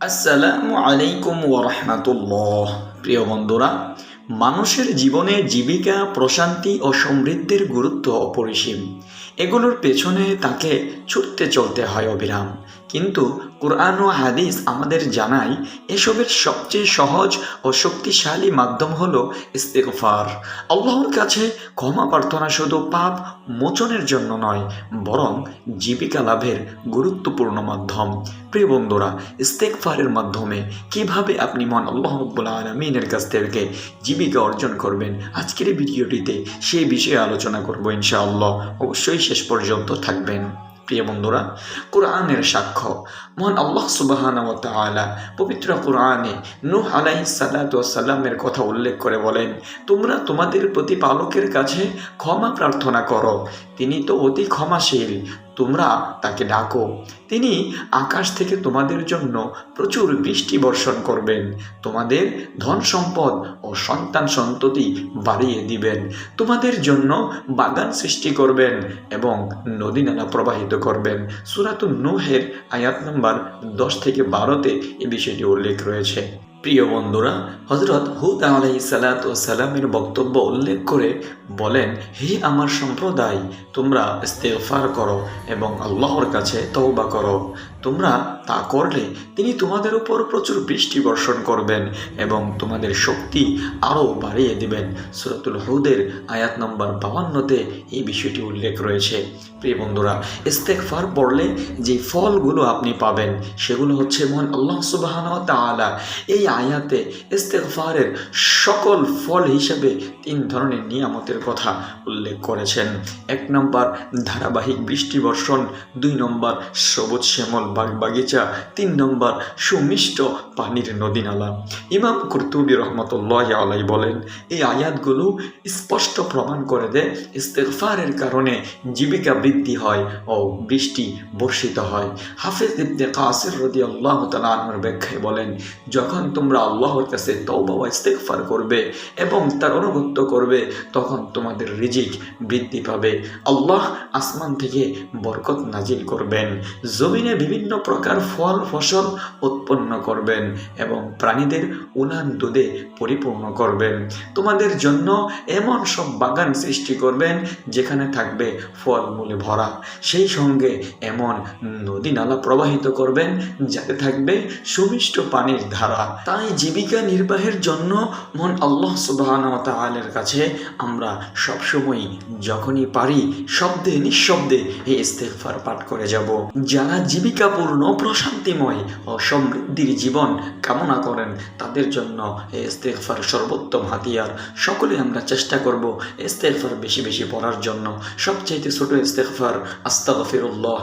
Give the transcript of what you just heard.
আসসালামু আলাইকুম ওরহমাতুল্লাহ প্রিয় বন্ধুরা, মানুষের জীবনে জীবিকা, প্রশান্তি ও সমৃদ্ধির গুরুত্ব অপরিসীম। এগুলোর পেছনে তাকে ছুটতে চলতে হয় অবিরাম। কিন্তু কোরআন ও হাদিস আমাদের জানায় এসবের সবচেয়ে সহজ ও শক্তিশালী মাধ্যম হল ইস্তেগফার। আল্লাহর কাছে ক্ষমা প্রার্থনা শুধু পাপ মোচনের জন্য নয়, বরং জীবিকা লাভের গুরুত্বপূর্ণ মাধ্যম। প্রিয় বন্ধুরা ইস্তেকফারের মাধ্যমে কীভাবে আপনি মন আল্লাহ রব্বুল আলমিনের কাছ থেকে জীবিকা অর্জন করবেন, আজকের ভিডিওটিতে সেই বিষয়ে আলোচনা করব ইনশাআল্লাহ। অবশ্যই শেষ পর্যন্ত থাকবেন। প্রিয় বন্ধুরা, কোরআনের সাক্ষ্য। মহান আল্লাহ সুবাহান ও তাআলা পবিত্র কোরআনে নুহ আলাই সালাতামের কথা উল্লেখ করে বলেন, তোমরা তোমাদের প্রতিপালকের কাছে ক্ষমা প্রার্থনা করো তিনি তো অতি ক্ষমাশীল, তোমরা তাকে ডাকো। তিনি আকাশ থেকে তোমাদের জন্য প্রচুর বৃষ্টি বর্ষণ করবেন। তোমাদের ধন সম্পদ ও সন্তান সন্ততি বাড়িয়ে দিবেন। তোমাদের জন্য বাগান সৃষ্টি করবেন এবং নদী নালা প্রবাহিত করবেন। সুরাতুন নুহের আয়াত নম্বর দশ থেকে বারোতে এ বিষয়টি উল্লেখ রয়েছে। প্রিয় বন্ধুরা হজরত হুদ ও সালামের বক্তব্য উল্লেখ করে বলেন, হে আমার সম্প্রদায়, তোমরা ইস্তেগফার করো এবং আল্লাহর কাছে তওবা করো। তোমরা তা করলে তিনি তোমাদের উপর প্রচুর বৃষ্টি বর্ষণ করবেন এবং তোমাদের শক্তি আরও বাড়িয়ে দেবেন। সুরতুল হুদের আয়াত নম্বর বাবান্নতে এই বিষয়টি উল্লেখ রয়েছে। প্রিয় বন্ধুরা, ইস্তেগফার পড়লে যে ফলগুলো আপনি পাবেন, সেগুলো হচ্ছে মন আল্লাহ সুবাহান তাআলা। এই আয়াতে ইস্তেগফারের সকল ফল হিসেবে তিন ধরনের নিয়ামতের কথা উল্লেখ করেছেন। এক নম্বর, ধারাবাহিক বৃষ্টি বর্ষণ। দুই নম্বর, সবুজ শ্যামল বাগ বাগিচা তিন নম্বর, সুমিষ্ট পানির নদী নালা ইমাম কুরতুবি রহমতুল্লাহ আলাই বলেন, এই আয়াতগুলো স্পষ্ট প্রমাণ করে দেয় ইস্তেগফারের কারণে জীবিকা বৃদ্ধি হয় ও বৃষ্টি বর্ষিত হয়। হাফিজ ইবনে কাসির রদি আল্লাহ তালাহর ব্যাখ্যায় বলেন, যখন তোমরা আল্লাহর কাছে তওবা ও ইস্তেগফার করবে এবং তার অনুগত্য করবে, তখন তোমাদের রিজিক বৃদ্ধি পাবে। আল্লাহ আসমান থেকে বরকত নাজিল করবেন, জমিনে বিভিন্ন প্রকার ফল, ফসল উৎপন্ন করবেন এবং প্রাণীদের উনান দুধে পরিপূর্ণ করবেন। তোমাদের জন্য এমন সব বাগান সৃষ্টি করবেন, যেখানে থাকবে ফল মূলে ভরা। সেই সঙ্গে এমন নদী নালা প্রবাহিত করবেন, যাতে থাকবে সুমিষ্ট পানির ধারা। তাই জীবিকা নির্বাহের জন্য মন আল্লাহ সুবাহর কাছে আমরা সবসময় যখনই পারি শব্দে নিঃশব্দে এই ইস্তেগফার পাঠ করে যাব। যারা জীবিকাপূর্ণ, প্রশান্তিময় ও সমৃদ্ধির জীবন কামনা করেন, তাদের জন্য এই ইস্তেগফার সর্বোত্তম হাতিয়ার। সকলে আমরা চেষ্টা করব ইস্তেগফার বেশি বেশি পড়ার জন্য। সবচাইতে ছোট ইস্তেগফার আস্তাগফিরুল্লাহ।